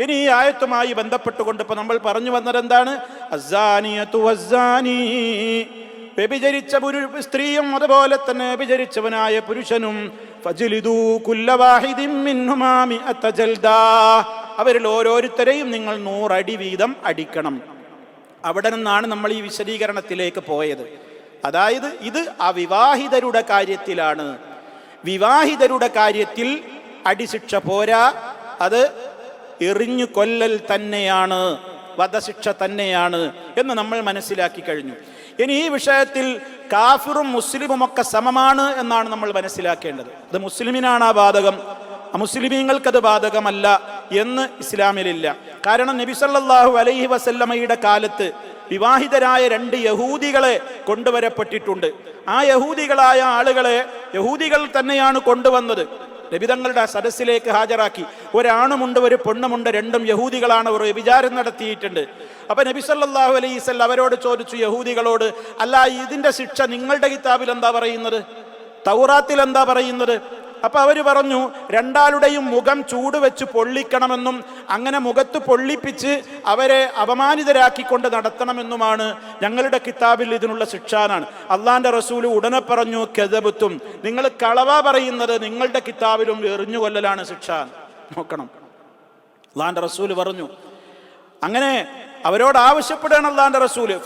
ഇനി ഈ ആയത്തുമായി ബന്ധപ്പെട്ടുകൊണ്ട് ഇപ്പൊ നമ്മൾ പറഞ്ഞു വന്നത് എന്താണ്. വ്യഭിചരിച്ച പുരു സ്ത്രീയും അതുപോലെ തന്നെ വ്യഭിചരിച്ചവനായ പുരുഷനും. അവരിൽ ഓരോരുത്തരെയും നിങ്ങൾ നൂറടി വീതം അടിക്കണം. അവിടെ നിന്നാണ് നമ്മൾ ഈ വിശദീകരണത്തിലേക്ക് പോയത്. അതായത് ഇത് അവിവാഹിതരുടെ കാര്യത്തിലാണ്. വിവാഹിതരുടെ കാര്യത്തിൽ അടിശിക്ഷ പോരാ. അത് എറിഞ്ഞു കൊല്ലൽ തന്നെയാണ് വധശിക്ഷ തന്നെയാണ് എന്ന് നമ്മൾ മനസ്സിലാക്കി കഴിഞ്ഞു. ഇനി ഈ വിഷയത്തിൽ കാഫിറും മുസ്ലിമും ഒക്കെ സമമാണ് എന്നാണ് നമ്മൾ മനസ്സിലാക്കേണ്ടത്. അത് മുസ്ലിമിനാണ് ആ ബാധകം. മുസ്ലിമീങ്ങൾക്കത് ബാധകമല്ല എന്ന് ഇസ്ലാമിലില്ല. കാരണം നബി സല്ലല്ലാഹു അലൈഹി വസല്ലമയുടെ കാലത്ത് വിവാഹിതരായ രണ്ട് യഹൂദികളെ കൊണ്ടുവരപ്പെട്ടിട്ടുണ്ട്. ആ യഹൂദികളായ ആളുകളെ യഹൂദികൾ തന്നെയാണ് കൊണ്ടുവന്നത്. നബിതങ്ങളുടെ സദസ്സിലേക്ക് ഹാജരാക്കി. ഒരാണുമുണ്ട് ഒരു പെണ്ണുമുണ്ട് രണ്ടും യഹൂദികളാണ് അവർ വിചാരം നടത്തിയിട്ടുണ്ട്. അപ്പൊ നബി സല്ലാഹു വസല്ലം അവരോട് ചോദിച്ചു യഹൂദികളോട് അല്ല ഇതിന്റെ ശിക്ഷ നിങ്ങളുടെ കിതാബിൽ എന്താ പറയുന്നത്? തൗറാത്തിൽ എന്താ പറയുന്നത്? അപ്പൊ അവർ പറഞ്ഞു രണ്ടാളുടെയും മുഖം ചൂട് വെച്ച് പൊള്ളിക്കണമെന്നും അങ്ങനെ മുഖത്ത് പൊള്ളിപ്പിച്ച് അവരെ അപമാനിതരാക്കിക്കൊണ്ട് നടത്തണമെന്നുമാണ് ഞങ്ങളുടെ കിതാബിൽ ഇതിനുള്ള ശിക്ഷാനാണ്. അള്ളാന്റെ റസൂൽ ഉടനെ പറഞ്ഞു കെതബുത്തും. നിങ്ങൾ കളവ പറയുന്നത് നിങ്ങളുടെ കിതാബിലും എറിഞ്ഞു കൊല്ലലാണ് ശിക്ഷ. നോക്കണം. അള്ളാന്റെ റസൂൽ പറഞ്ഞു അങ്ങനെ അവരോട് ആവശ്യപ്പെടുകയാണ് അള്ളാന്റെ റസൂൽ.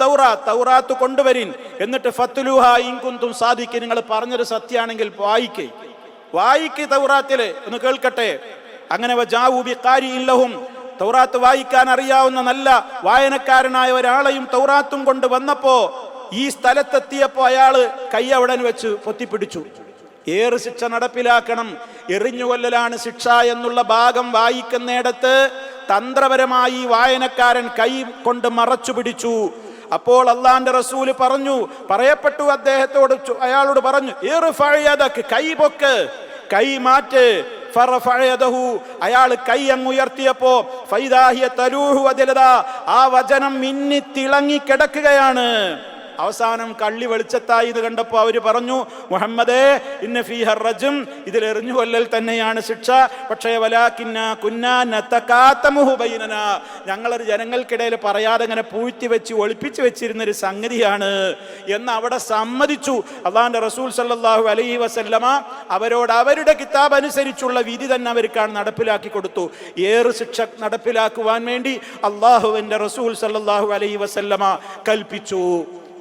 തൗറാ തൗറാത്ത് കൊണ്ടുവരീൻ. എന്നിട്ട് ഫത്തുലൂഹ ഇൻകുന്തും സാധിക്കും നിങ്ങൾ പറഞ്ഞൊരു സത്യമാണെങ്കിൽ വായിക്കേ. വായിക്ക് തൗറാത്തിൽ. ഒന്ന് കേൾക്കട്ടെ. അങ്ങനെ ഇല്ലഹും തൗറാത്ത് വായിക്കാൻ അറിയാവുന്ന നല്ല വായനക്കാരനായ ഒരാളെയും തൗറാത്തും കൊണ്ട് വന്നപ്പോ ഈ സ്ഥലത്തെത്തിയപ്പോ അയാൾ കൈ അവിടെ വെച്ച് പൊത്തിപ്പിടിച്ചു. ഏറ് ശിക്ഷ നടപ്പിലാക്കണം. എറിഞ്ഞുകൊല്ലലാണ് ശിക്ഷ എന്നുള്ള ഭാഗം വായിക്കുന്നിടത്ത് തന്ത്രപരമായി വായനക്കാരൻ കൈ കൊണ്ട് മറച്ചു പിടിച്ചു. അപ്പോൾ അള്ളാന്റെ റസൂൽ പറഞ്ഞു പറയപ്പെട്ടു അദ്ദേഹത്തോട് അയാളോട് പറഞ്ഞു ഏറ് ഫഴയതൊക്കെ കൈ പൊക്ക്. കൈ മാറ്റ്. അയാൾ കൈ ഉയർത്തിയപ്പോ ഫൈദാഹിയ തലൂഹു വജലദാ. ആ വചനം മിന്നി തിളങ്ങി കിടക്കുകയാണ് അവസാനം കള്ളി വെളിച്ചത്തായി ഇത് കണ്ടപ്പോൾ അവർ പറഞ്ഞു മുഹമ്മദേ ഇന്ന ഫീഹർ റജും ഇതിൽ എറിഞ്ഞു കൊല്ലൽ തന്നെയാണ് ശിക്ഷ. പക്ഷേ വലാക്കിന്ന ഞങ്ങളൊരു ജനങ്ങൾക്കിടയിൽ പറയാതെ ഇങ്ങനെ പൂഴ്ത്തി വെച്ച് ഒളിപ്പിച്ച് വെച്ചിരുന്ന ഒരു സംഗതിയാണ് എന്ന് അവിടെ സമ്മതിച്ചു. അള്ളാന്റെ റസൂൽ സല്ലാഹു അലൈഹി വസല്ലമ അവരോട് അവരുടെ കിതാബ് അനുസരിച്ചുള്ള വിധി തന്നെ അവർക്കാണ് നടപ്പിലാക്കി കൊടുത്തു. ഏറ് ശിക്ഷ നടപ്പിലാക്കുവാൻ വേണ്ടി അള്ളാഹുവിന്റെ റസൂൽ സല്ലാഹു അലൈഹി വസല്ലമ കൽപ്പിച്ചു.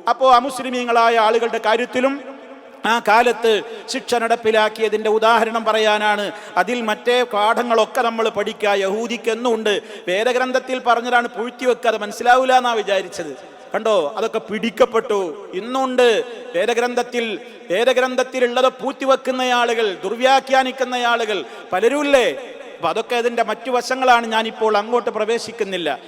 അപ്പോൾ അമുസ്ലിമീങ്ങളായ ആളുകളുടെ കാര്യത്തിലും ആ കാലത്ത് ശിക്ഷ നടപ്പിലാക്കിയതിന്റെ ഉദാഹരണം പറയാനാണ്. അതിൽ മറ്റേ പാഠങ്ങളൊക്കെ നമ്മൾ പഠിക്കുക. യഹൂദിക്കെന്നുണ്ട്. വേദഗ്രന്ഥത്തിൽ പറഞ്ഞതാണ് പൂഴ്ത്തി അത് മനസ്സിലാവില്ല എന്നാ വിചാരിച്ചത്. കണ്ടോ? അതൊക്കെ പിടിക്കപ്പെട്ടു. ഇന്നുണ്ട് വേദഗ്രന്ഥത്തിൽ വേദഗ്രന്ഥത്തിലുള്ളത് പൂത്തിവെക്കുന്ന ആളുകൾ ദുർവ്യാഖ്യാനിക്കുന്ന ആളുകൾ പലരുമില്ലേ അപ്പൊ അതൊക്കെ അതിന്റെ മറ്റു വശങ്ങളാണ്. ഞാനിപ്പോൾ അങ്ങോട്ട് പ്രവേശിക്കുന്നില്ല.